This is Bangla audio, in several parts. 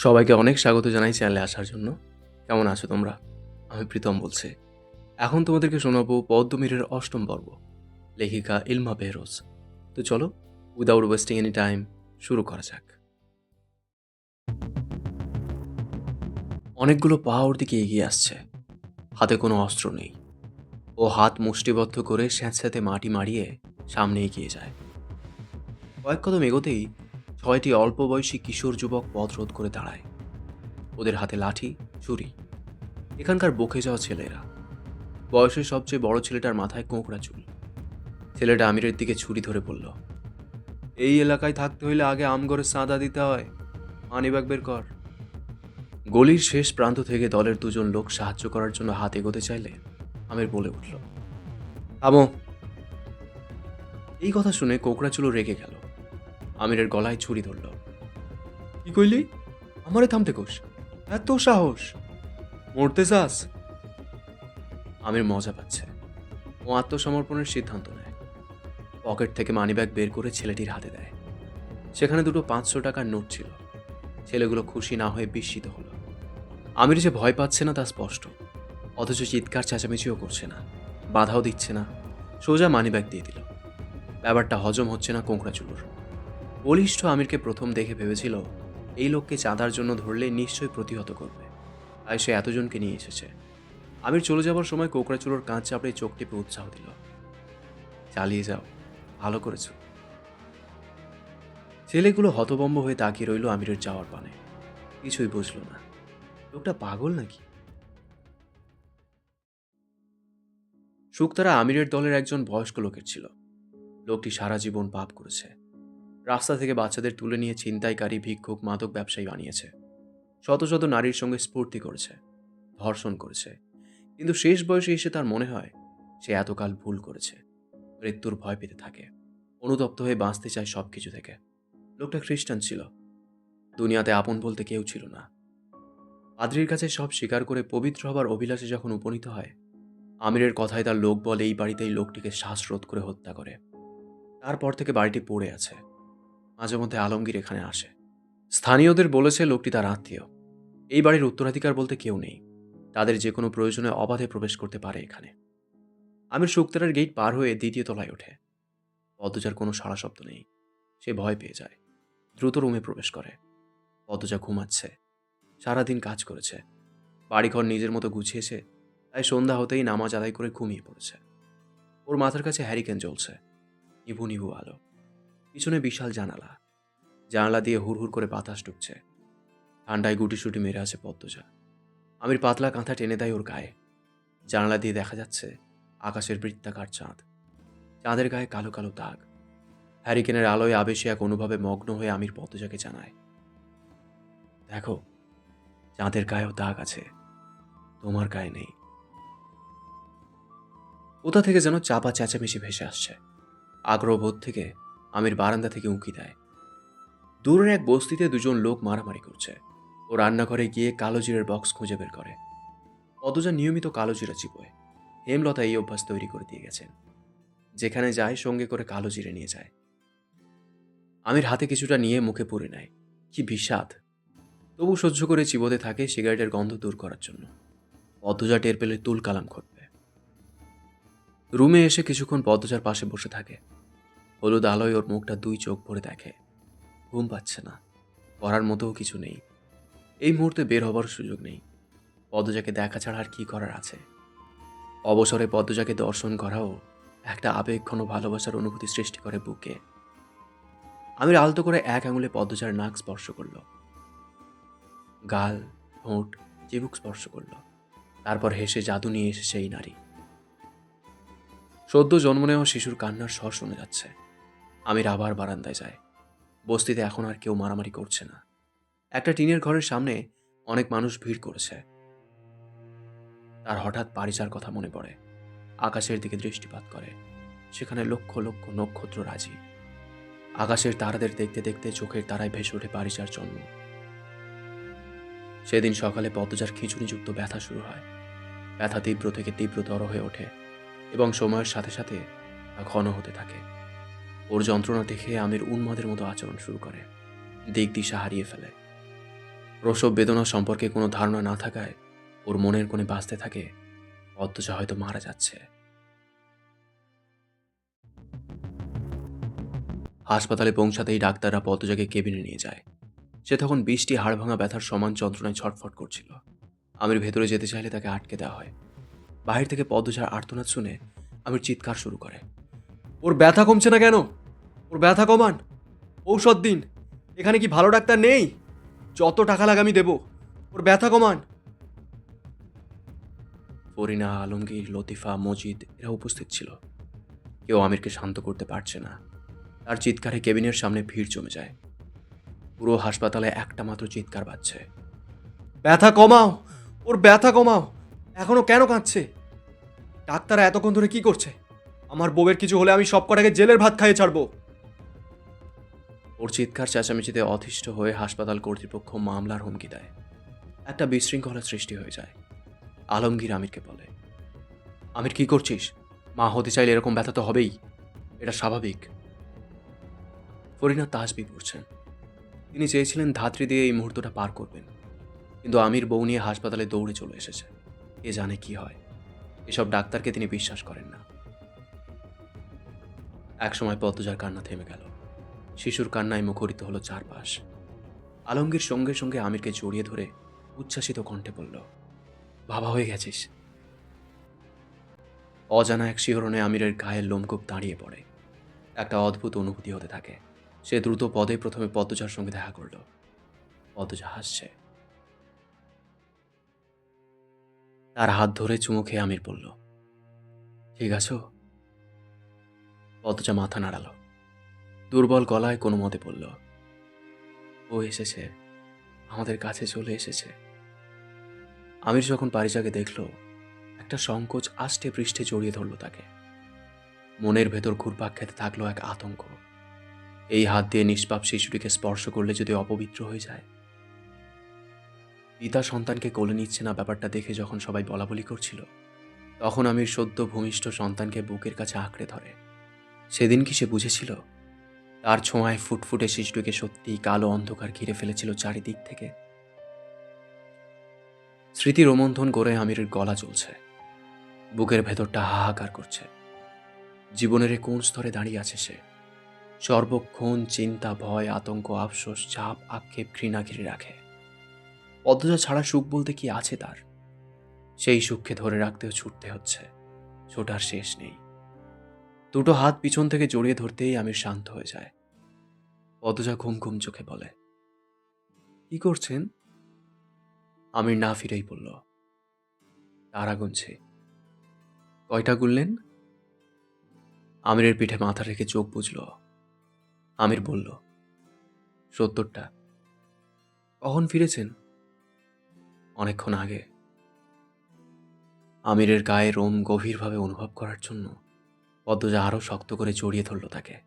সবাইকে অনেক স্বাগত জানাই চ্যানেলে আসার জন্য। কেমন আছো তোমরা? আমি প্রীতম বলছি। এখন তোমাদেরকে শোনাবো পদ্মমীরের অষ্টম পর্ব, লেখিকা ইলমা বেহরোজ। তো চলো উইদাউট ওয়েস্টিং এনি টাইম শুরু করা যাক। অনেকগুলো পা ওর দিকে এগিয়ে আসছে। হাতে কোনো অস্ত্র নেই। ও হাত মুষ্টিবদ্ধ করে স্যাঁতস্যাঁতে মাটি মারিয়ে সামনে এগিয়ে যায়। কয়েক কদম এগোতেই ছয়টি অল্প বয়সী কিশোর যুবক পথ রোধ করে দাঁড়ায়। ওদের হাতে লাঠি, ছুরি। এখানকার বকে যাওয়া ছেলেরা। বয়সের সবচেয়ে বড় ছেলেটার মাথায় কোঁকড়া চুল। ছেলেটা আমিরের দিকে ছুরি ধরে বলল, এই এলাকায় থাকতে হইলে আগে আমগরে সাদা দিতে হয়। মানিব্যাগ বের কর। গলির শেষ প্রান্ত থেকে দলের দুজন লোক সাহায্য করার জন্য হাত এগোতে চাইলে আমির বলে উঠল আমো এই কথা শুনে কোকড়া চুলো রেগে গেল। আমিরের গলায় ছুরি ধরল। কি কইলি? আমারে থামতে কোষ এত সাহস। মরতে চাস? আমির মজা পাচ্ছে। ও আত্মসমর্পণের সিদ্ধান্ত নেয়। পকেট থেকে মানিব্যাগ বের করে ছেলেটির হাতে দেয়। সেখানে দুটো পাঁচশো টাকার নোট ছিল। ছেলেগুলো খুশি না হয়ে বিস্মিত হলো। আমির যে ভয় পাচ্ছে না তা স্পষ্ট। অথচ চিৎকার চেঁচামেচিও করছে না। বাধাও দিচ্ছে না। সোজা মানিব্যাগ দিয়ে দিল। ব্যাপারটা হজম হচ্ছে না কোঁকড়া চুলোর বলিষ্ঠ আমিরকে প্রথম দেখে ভেবেছিল, এই লোককে চাঁদার জন্য ধরলে নিশ্চয়ই প্রতিহত করবে। তাই সে এতজনকে নিয়ে এসেছে। আমির চলে যাবার সময় কোকড়া চুলোর কাঁচ চাপড়ে চোখ টিপে উৎসাহ দিল, চালিয়ে যাও, ভালো করেছ। ছেলেগুলো হতবম্ব হয়ে তাকিয়ে রইল আমিরের যাওয়ার পানে। কিছুই বুঝলো না, লোকটা পাগল নাকি? শুক্তারা আমিরের দলের একজন বয়স্ক লোকের ছিল। লোকটি সারা জীবন পাপ করেছে। রাস্তা থেকে বাচ্চাদের তুলে নিয়ে ছিনতাইকারী, ভিক্ষুক, মাদক ব্যবসায়ী বানিয়েছে। শত শত নারীর সঙ্গে স্ফূর্তি করেছে, ধর্ষণ করেছে। কিন্তু শেষ বয়সে এসে তার মনে হয়, সে এতকাল ভুল করেছে। মৃত্যুর ভয় পেতে থাকে, অনুতপ্ত হয়ে বাঁচতে চায় সব কিছু থেকে। লোকটা খ্রিস্টান ছিল। দুনিয়াতে আপন বলতে কেউ ছিল না। পাদ্রির কাছে সব স্বীকার করে পবিত্র হবার অভিলাষে যখন উপনীত হয়, আমিরের কথায় তার লোক বলে এই বাড়িতেই লোকটিকে শ্বাসরোধ করে হত্যা করে। তারপর থেকে বাড়িটি পড়ে আছে। মাঝে মধ্যে আলমগীর এখানে আসে। স্থানীয়দের বলেছে, লোকটি তার আত্মীয়। এই বাড়ির উত্তরাধিকার বলতে কেউ নেই। তাদের যে কোনো প্রয়োজনে অবাধে প্রবেশ করতে পারে এখানে। আমির শুক্তারের গেট পার হয়ে দ্বিতীয় তলায় ওঠে। পদ্মজার কোনো সাড়া শব্দ নেই। সে ভয় পেয়ে যায়। দ্রুত রুমে প্রবেশ করে। পদ্মজা ঘুমাচ্ছে। সারাদিন কাজ করেছে। বাড়িঘর নিজের মতো গুছিয়েছে তাই সন্ধ্যা হতেই নামাজ আদায় করে ঘুমিয়ে পড়েছে। ওর মাথার কাছে হ্যারিকেন জ্বলছে। নিভু নিভু আলো। পিছনে বিশাল জানালা। জানালা দিয়ে হুড় করে বাতাস ঢুকছে। ঠান্ডায় গুটি সুটি মেরে আছে পদ্মজা। আমির পাতলা কাঁথা টেনে দেয় ওর গায়ে। জানালা দিয়ে দেখা যাচ্ছে আকাশের বৃত্তাকার চাঁদ। চাঁদের গায়ে কালো কালো দাগ। হ্যারিকেনের আলোয় আবেশে এক অনুভবে মগ্ন হয়ে আমির পদ্মজাকে জানায়, দেখো, চাঁদের গায়েও দাগ আছে। তোমার গায়ে নেই। কোথা থেকে যেন চাপা চেঁচামেচি ভেসে আসছে। আগ্রহবোধ থেকে আমির বারান্দা থেকে উঁকি দেয়। দূরের এক বস্তিতে দুজন লোক মারামারি করছে। ও রান্নাঘরে গিয়ে কালো জিরের বক্স খুঁজে বের করে। পদজা নিয়মিত কালো জিরা চিবোয় হেমলতা এই অভ্যাস তৈরি করে দিয়ে গেছেন। যেখানে যায়, সঙ্গে করে কালো জিরে নিয়ে যায়। আমির হাতে কিছুটা নিয়ে মুখে পুরে নেয়। কি বিষাদ। তবু সহ্য করে চিবোতে থাকে সিগারেটের গন্ধ দূর করার জন্য। পদ্মজা টের পেলে তুল কালাম ঘটবে। রুমে এসে কিছুক্ষণ পদ্মজার পাশে বসে থাকে। হলুদ আলোয় ওর মুখটা দুই চোখ ভরে দেখে। ঘুম পাচ্ছে না। করার মতোও কিছু নেই। এই মুহূর্তে বের হবার সুযোগ নেই। পদ্মজাকে দেখা ছাড়া আর কী করার আছে? অবসরে পদ্মজাকে দর্শন করাও একটা আবেগঘন ভালোবাসার অনুভূতি সৃষ্টি করে বুকে। আমির আলতো করে এক আঙুলে পদ্মজার নাক স্পর্শ করল। গাল, ঠোঁট, চিবুক স্পর্শ করল। তারপর হেসে জাদু নিয়ে এসে সেই নারী। সদ্য জন্ম নেওয়া শিশুর কান্নার স্বর শুনে যাচ্ছে। আমির আবার বারান্দায় যায়। বস্তিতে এখন আর কেউ মারামারি করছে না। একটা টিনের ঘরের সামনে অনেক মানুষ ভিড় করেছে। তার হঠাৎ পারিচার কথা মনে পড়ে। আকাশের দিকে দৃষ্টিপাত করে। সেখানে লক্ষ লক্ষ নক্ষত্র রাজি। আকাশের তারাদের দেখতে দেখতে চোখের তারায় ভেসে ওঠে পারিচার জন্ম সেদিন সকালে পদ্মজার খিচুড়িযুক্ত ব্যথা শুরু হয়। ব্যথা তীব্র থেকে তীব্রতর হয়ে ওঠে এবং সময়ের সাথে সাথে তা ঘন হতে থাকে। ওর যন্ত্রণা দেখে আমির উন্মাদের মতো আচরণ শুরু করে। দিক দিশা হারিয়ে ফেলে। প্রসব বেদনা সম্পর্কে কোনো ধারণা না থাকায় ওর মনের কোণে বাঁচতে থাকে পদ্মজা হয়তো মারা যাচ্ছে। হাসপাতালে পৌঁছাতেই ডাক্তাররা পদ্মজাকে কেবিনে নিয়ে যায়। সে তখন বৃষ্টি, হাড়ভাঙা ব্যথার সমান যন্ত্রণায় ছটফট করছিল। আমির ভেতরে যেতে চাইলে তাকে আটকে দেওয়া হয়। বাহির থেকে পদ্মজার আর্তনাদ শুনে আমির চিৎকার শুরু করে। ওর ব্যথা কমছে না কেন? ওর ব্যথা কমান। ঔষধ দিন। এখানে কি ভালো ডাক্তার নেই? যত টাকা লাগে আমি দেবো, ওর ব্যথা কমান। ফরিনা আলমগীর, লতিফা, মজিদ, এরা উপস্থিত ছিল। কেউ আমিরকে শান্ত করতে পারছে না। তার চিৎকারে কেবিনের সামনে ভিড় জমে যায়। পুরো হাসপাতালে একটা মাত্র চিৎকার বাজছে। ব্যথা কমাও, ওর ব্যথা কমাও। এখনও কেন কাঁদছে? ডাক্তাররা এতক্ষণ ধরে কি করছে? আমার বউয়ের কিছু হলে আমি সব কটাকে জেলের ভাত খাইয়ে ছাড়বো। ওর চিৎকার চেঁচামেচিতে অতিষ্ঠ হয়ে হাসপাতাল কর্তৃপক্ষ মামলার হুমকি দেয়। একটা বিশৃঙ্খলা সৃষ্টি হয়ে যায়। আলমগীর আমিরকে বলে, আমির, কি করছিস? মা হতে চাইলে এরকম ব্যথা তো হবেই। এটা স্বাভাবিক। ফরিনা তাসবি পড়ছেন তিনি চেয়েছিলেন ধাত্রী দিয়ে এই মুহূর্তটা পার করবেন। কিন্তু আমির বউ নিয়ে হাসপাতালে দৌড়ে চলে এসেছে। এ জানে কি হয়। এসব ডাক্তারকে তিনি বিশ্বাস করেন না। একসময় পদ্মজার কান্না থেমে গেল। শিশুর কান্নায় মুখরিত হলো চারপাশ। আলমগীর সঙ্গে সঙ্গে আমিরকে জড়িয়ে ধরে উচ্ছ্বাসিত কণ্ঠে বলল, বাবা হয়ে গেছিস। অজানা এক শিহরণে আমিরের গায়ের লোমকূপ দাঁড়িয়ে পড়ে। একটা অদ্ভুত অনুভূতি হতে থাকে। সে দ্রুত পদে প্রথমে পদ্মজার সঙ্গে দেখা করল। পদ্মজা হাসছে। তার হাত ধরে চুমু খেয়ে আমির বলল, ঠিক আছো? পদ্মজা মাথা নাড়ালো। দুর্বল গলায় কোনো মতে বলল, ও এসেছে, আমাদের কাছে চলে এসেছে। আমির যখন পারিজাকে দেখল, একটা সংকোচ আষ্টে পৃষ্ঠে জড়িয়ে ধরল তাকে। মনের ভেতর ঘুরপাক খেতে থাকল এক আতঙ্ক। এই হাত দিয়ে নিষ্পাপ শিশুটিকে স্পর্শ করলে যদি অপবিত্র হয়ে যায়। পিতা সন্তানকে কোলে নিচ্ছে না ব্যাপারটা দেখে যখন সবাই বলাবলি করছিল, তখন আমির সদ্য ভূমিষ্ঠ সন্তানকে বুকের কাছে আঁকড়ে ধরে। সেদিন কি সে বুঝেছিল? তার ছোঁয়ায় ফুটফুটে শিশুটিকে সত্যিই কালো অন্ধকার ঘিরে ফেলেছিল চারিদিক থেকে। স্মৃতি রোমন্থন করে আমিরের গলা চলছে বুকের ভেতরটা হাহাকার করছে। জীবনের কোন স্তরে দাঁড়িয়ে আছে সে। সর্বক্ষণ চিন্তা, ভয়, আতঙ্ক, আফসোস, চাপ, আক্ষেপ, ঘৃণা ঘিরে রাখে। পদ্মজা ছাড়া সুখ বলতে কি আছে তার? সেই সুখকে ধরে রাখতেও ছুটতে হচ্ছে। ছোটার শেষ নেই। দুটো হাত পিছন থেকে জড়িয়ে ধরতেই আমি শান্ত হয়ে যায়। পদ্মজা ঘুম ঘুম চোখে বলে, কি করছেন? আমির না ফিরেই বলল, তারা গুনছে কয়টা গুনলেন আমিরের পিঠে মাথা রেখে চোখ বুঝল আমির বলল, সত্তরটা। কখন ফিরেছেন? অনেকক্ষণ আগে। আমিরের গায়ে রোম গভীরভাবে অনুভব করার জন্য পদ্মজা আরও শক্ত করে জড়িয়ে ধরল তাকে।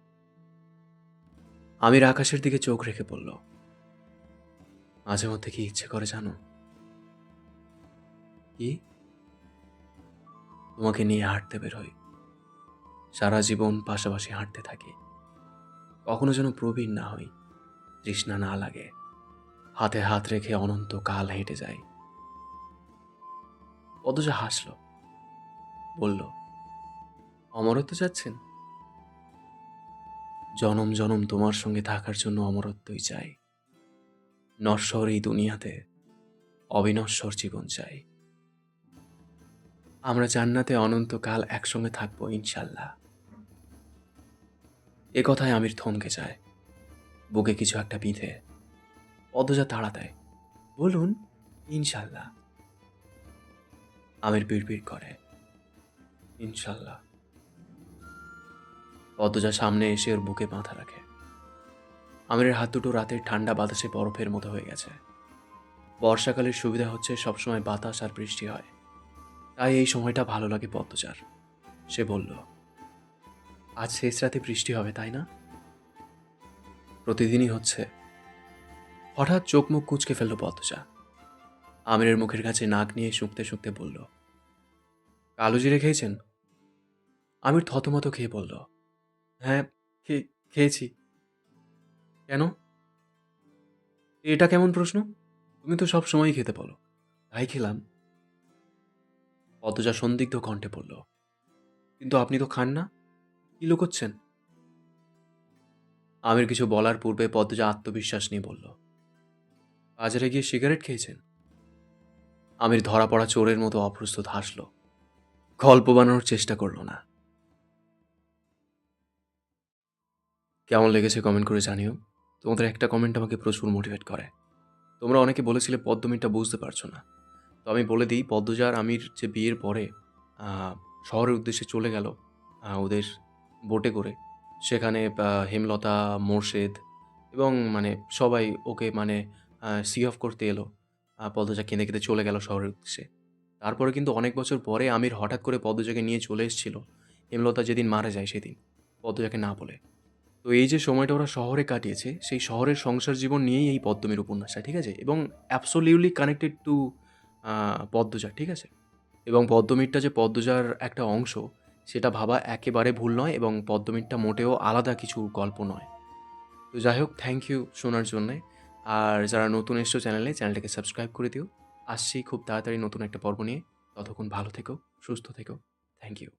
আমির আকাশের দিকে চোখ রেখে বলল মাঝে মধ্যে কি ইচ্ছে করে জানো? কি? তোমাকে নিয়ে হাঁটতে বেরোই সারা জীবন পাশাপাশি হাঁটতে থাকি। কখনো যেন প্রবীণ না হই, তৃষ্ণা না লাগে। হাতে হাত রেখে অনন্ত কাল হেঁটে যাই। পদজা হাসল, বলল অমরত্ব যাচ্ছেন জনম জনম তোমার সঙ্গে থাকার জন্য অমরত্বই চাই। নশ্বর এই দুনিয়াতে অবিনশ্বর জীবন চাই। আমরা জান্নাতে অনন্তকাল একসঙ্গে থাকব ইনশাল্লাহ। এ কথায় আমির থমকে যায়। বুকে কিছু একটা বিঁধে। পদজা তাড়া দেয় বলুন, ইনশাল্লাহ। আমির বিড়বিড় করে, ইনশাল্লাহ। পদ্মজা সামনে এসে ওর বুকে মাথা রাখে। আমিরের হাত দুটো রাতের ঠান্ডা বাতাসে বরফের মতো হয়ে গেছে। বর্ষাকালের সুবিধা হচ্ছে সবসময় বাতাস আর বৃষ্টি হয়। তাই এই সময়টা ভালো লাগে পদ্মজার। সে বলল, আজ শেষ রাতে বৃষ্টি হবে, তাই না? প্রতিদিনই হচ্ছে। হঠাৎ চোখ মুখ কুচকে ফেলল পদ্মজা। আমিরের মুখের কাছে নাক নিয়ে শুকতে শুকতে বলল কালো জিরে খেয়েছেন? আমির থতমত খেয়ে বলল হ্যাঁ খেয়েছি। কেন? এটা কেমন প্রশ্ন? তুমি তো সব সময়ই খেতে বলো। তাই খেলাম। পদ্মজা সন্দিগ্ধ কণ্ঠে পড়ল কিন্তু আপনি তো খান না? কি লুকোচ্ছেন? আমির কিছু বলার পূর্বে পদ্মজা আত্মবিশ্বাস নিয়ে বলল, বাজারে গিয়ে সিগারেট খেয়েছেন? আমির ধরা পড়া চোরের মতো অপ্রস্তুত হাসল। গল্প বানানোর চেষ্টা করল না। কেমন লেগেছে কমেন্ট করে জানিও। তোমাদের একটা কমেন্ট আমাকে প্রচুর মোটিভেট করে। তোমরা অনেকে বলেছিলে পদ্মমিরটা বুঝতে পারছ না। তো আমি বলে দিই পদ্মজার আমির যে বিয়ের পরে শহরের উদ্দেশ্যে চলে গেল ওদের বোটে করে। সেখানে হেমলতা, মোর্শেদ এবং মানে সবাই ওকে মানে সি অফ করতে এলো। পদ্মজা কেঁদে কেঁদে চলে গেল শহরের উদ্দেশ্যে। তারপরে কিন্তু অনেক বছর পরে আমির হঠাৎ করে পদ্মজাকে নিয়ে চলে এসেছিল। হেমলতা যেদিন মারা যায় সেদিন, পদ্মজাকে না বলে। তো এই যে সময়টা ওরা শহরে কাটিয়েছে, সেই শহরের সংসার জীবন নিয়েই এই পদ্মমীর উপন্যাসটা, ঠিক আছে? এবং অ্যাবসোলিউটলি কানেক্টেড টু পদ্মজা ঠিক আছে? এবং পদ্মমীরটা যে পদ্মজার একটা অংশ, সেটা ভাবা একেবারে ভুল নয় এবং পদ্মমীরটা মোটেও আলাদা কিছু গল্প নয়। তো যাই হোক থ্যাংক ইউ শোনার জন্যে। আর যারা নতুন এসছো চ্যানেলে, চ্যানেলটাকে সাবস্ক্রাইব করে দিও। আসছি খুব তাড়াতাড়ি নতুন একটা পর্ব নিয়ে। ততক্ষণ ভালো থেকো, সুস্থ থেকো। Thank you